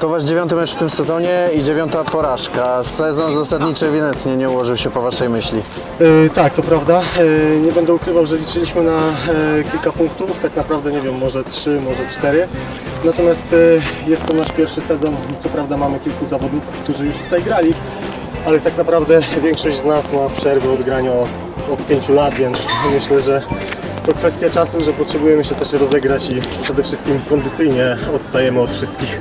To wasz dziewiąty mecz w tym sezonie i dziewiąta porażka. Sezon zasadniczy ewidentnie nie ułożył się po waszej myśli. E, tak, to prawda. E, nie będę ukrywał, że liczyliśmy na e, kilka punktów, tak naprawdę nie wiem, może trzy, może cztery. Natomiast e, jest to nasz pierwszy sezon. Co prawda mamy kilku zawodników, którzy już tutaj grali, ale tak naprawdę większość z nas ma przerwę od grania od pięciu lat, więc myślę, że to kwestia czasu, że potrzebujemy się też rozegrać i przede wszystkim kondycyjnie odstajemy od wszystkich.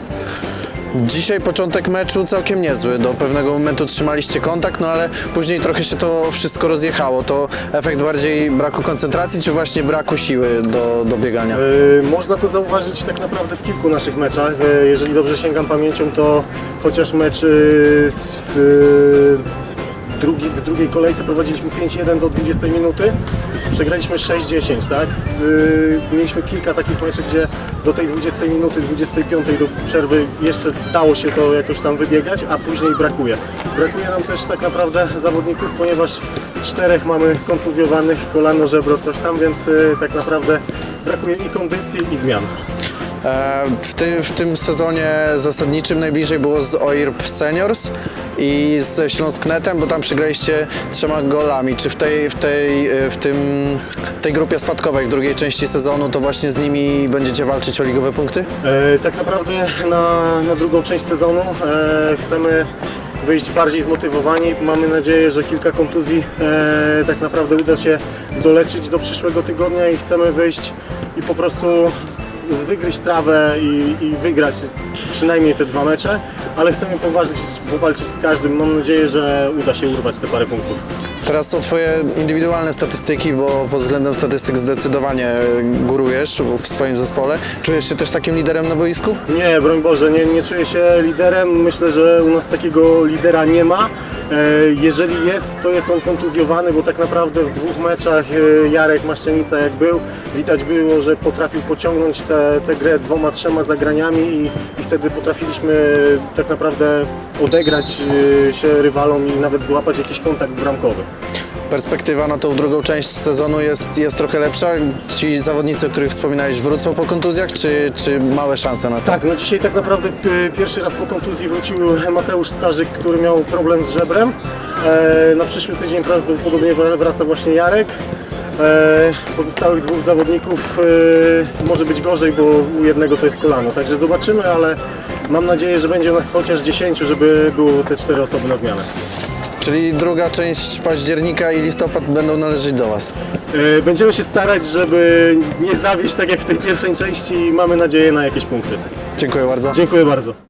Dzisiaj początek meczu całkiem niezły. Do pewnego momentu trzymaliście kontakt, no ale później trochę się to wszystko rozjechało. To efekt bardziej braku koncentracji, czy właśnie braku siły do, do biegania? E, Można to zauważyć tak naprawdę w kilku naszych meczach. E, Jeżeli dobrze sięgam pamięcią, to chociaż mecz e, z- w, drugi, w drugiej kolejce prowadziliśmy 5-1 do 20 minuty, przegraliśmy 6-10, tak? W, mieliśmy kilka takich meczów, gdzie do tej 20 minuty, 25 do przerwy jeszcze dało się to jakoś tam wybiegać, a później brakuje. Brakuje nam też tak naprawdę zawodników, ponieważ czterech mamy kontuzjowanych, kolano, żebro, coś tam, więc e, tak naprawdę brakuje i kondycji, i zmian. E, w, ty, w tym sezonie zasadniczym najbliżej było z OIRP Seniors i ze Śląsknetem, bo tam przegraliście trzema golami. Czy w tej, w tej, e, w tym, tej grupie spadkowej w drugiej części sezonu to właśnie z nimi będziecie walczyć o ligowe punkty? E, tak naprawdę na, na drugą część sezonu e, chcemy wyjść bardziej zmotywowani. Mamy nadzieję, że kilka kontuzji e, tak naprawdę uda się doleczyć do przyszłego tygodnia i chcemy wyjść i po prostu wygryźć trawę i, i wygrać przynajmniej te dwa mecze, ale chcemy powalczyć, powalczyć z każdym. Mam nadzieję, że uda się urwać te parę punktów. Teraz to twoje indywidualne statystyki, bo pod względem statystyk zdecydowanie górujesz w swoim zespole. Czujesz się też takim liderem na boisku? Nie, broń Boże, nie, nie czuję się liderem. Myślę, że u nas takiego lidera nie ma. E, Jeżeli jest, to jest on kontuzjowany, bo tak naprawdę w dwóch meczach e, Jarek Maszczenica jak był, widać było, że potrafił pociągnąć tę tę grę dwoma, trzema zagraniami i, i wtedy potrafiliśmy tak naprawdę odegrać e, się rywalom i nawet złapać jakiś kontakt bramkowy. Perspektywa na tą drugą część sezonu jest, jest trochę lepsza. Ci zawodnicy, o których wspominałeś, wrócą po kontuzjach, czy, czy małe szanse na to? Tak, no dzisiaj tak naprawdę pierwszy raz po kontuzji wrócił Mateusz Starzyk, który miał problem z żebrem. E, na przyszły tydzień prawdopodobnie wra- wraca właśnie Jarek. E, pozostałych dwóch zawodników e, może być gorzej, bo u jednego to jest kolano. Także zobaczymy, ale mam nadzieję, że będzie nas chociaż 10, żeby było te cztery osoby na zmianę. Czyli druga część października i listopad będą należeć do Was. E, będziemy się starać, żeby nie zawieść tak jak w tej pierwszej części i mamy nadzieję na jakieś punkty. Dziękuję bardzo. Dziękuję bardzo.